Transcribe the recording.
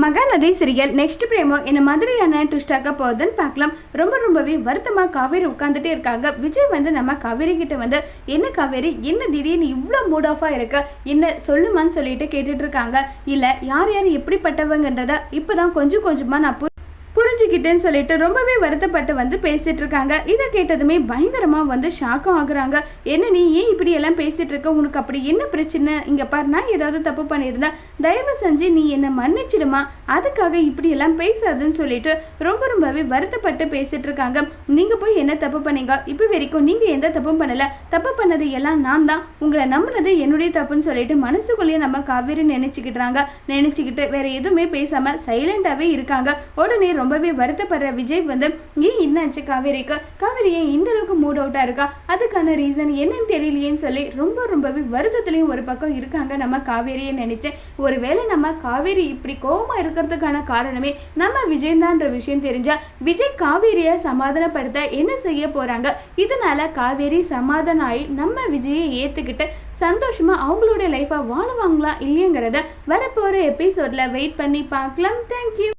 Mahanadi serial next பிரேமோ என்ன மாதிரியான ட்விஸ்டாக போகுதுன்னு பார்க்கலாம். ரொம்ப ரொம்பவே வருத்தமாக காவேரி உட்காந்துட்டே இருக்காங்க. விஜய் வந்து நம்ம காவேரி கிட்ட வந்து என்ன காவேரி? என்ன திடீர்னு இவ்வளோ மூட் ஆஃபாக இருக்கு? என்ன சொல்லுமான்னு சொல்லிட்டு கேட்டுட்டு இருக்காங்க. இல்லை யார் யார் எப்படிப்பட்டவங்கன்றத இப்போ தான் கொஞ்சம் கொஞ்சமாக நான் பு- புரிஞ்சுக்கிட்டேன்னு சொல்லிட்டு ரொம்பவே வருத்தப்பட்டு வந்து பேசிட்டு இருக்காங்க. இதை கேட்டதுமே பயங்கரமா வந்து ஷாக்கும் ஆகுறாங்க. என்ன நீ ஏன் இப்படி எல்லாம் பேசிட்டு இருக்க? உனக்கு அப்படி என்ன பிரச்சனை? இங்க பாரு நான் ஏதாவது தப்பு பண்ணியிருந்தா தயவு செஞ்சு நீ என்னை மன்னிச்சிடுமா? அதுக்காக இப்படி எல்லாம் பேசாதுன்னு சொல்லிட்டு ரொம்ப ரொம்பவே வருத்தப்பட்டு பேசிட்டு இருக்காங்க. நீங்க போய் என்ன தப்பு பண்ணீங்க? இப்போ வரைக்கும் நீங்க எந்த தப்பும் பண்ணல. தப்பு பண்ணது எல்லாம் நான் தான். உங்களை நம்பினது என்னுடைய தப்புன்னு சொல்லிட்டு மனசுக்குள்ளேயே நம்ம காவேரி நினைச்சுக்கிட்டுறாங்க நினைச்சுக்கிட்டு வேற எதுவுமே பேசாம சைலண்டாவே இருக்காங்க. உடனே ரொம்பவே வருத்தப்படுற விஜய் வந்து ஏன் என்னாச்சு காவேரிக்கு? காவேரி ஏன் இந்த அளவுக்கு மூட் அவுட்டா இருக்கா? அதுக்கான ரீசன் என்னன்னு தெரியலையேன்னு சொல்லி ரொம்ப ரொம்பவே வருத்தத்துலயும் ஒரு பக்கம் இருக்காங்க நம்ம காவேரியை நினைச்சேன் ஒருவேளை நம்ம காவேரி இப்படி கோபமா இருக்கிறதுக்கான காரணமே நம்ம விஜய்தான்ற விஷயம் தெரிஞ்சா விஜய் காவேரியை சமாதானப்படுத்த என்ன செய்ய போறாங்க? இதனால காவேரி சமாதானம் ஆகி நம்ம விஜயை ஏத்துக்கிட்டு சந்தோஷமா அவங்களோட லைஃப்பை வாழுவாங்களா இல்லையங்கிறத வரப்போற எபிசோட்ல வெயிட் பண்ணி பார்க்கலாம். தேங்க்யூ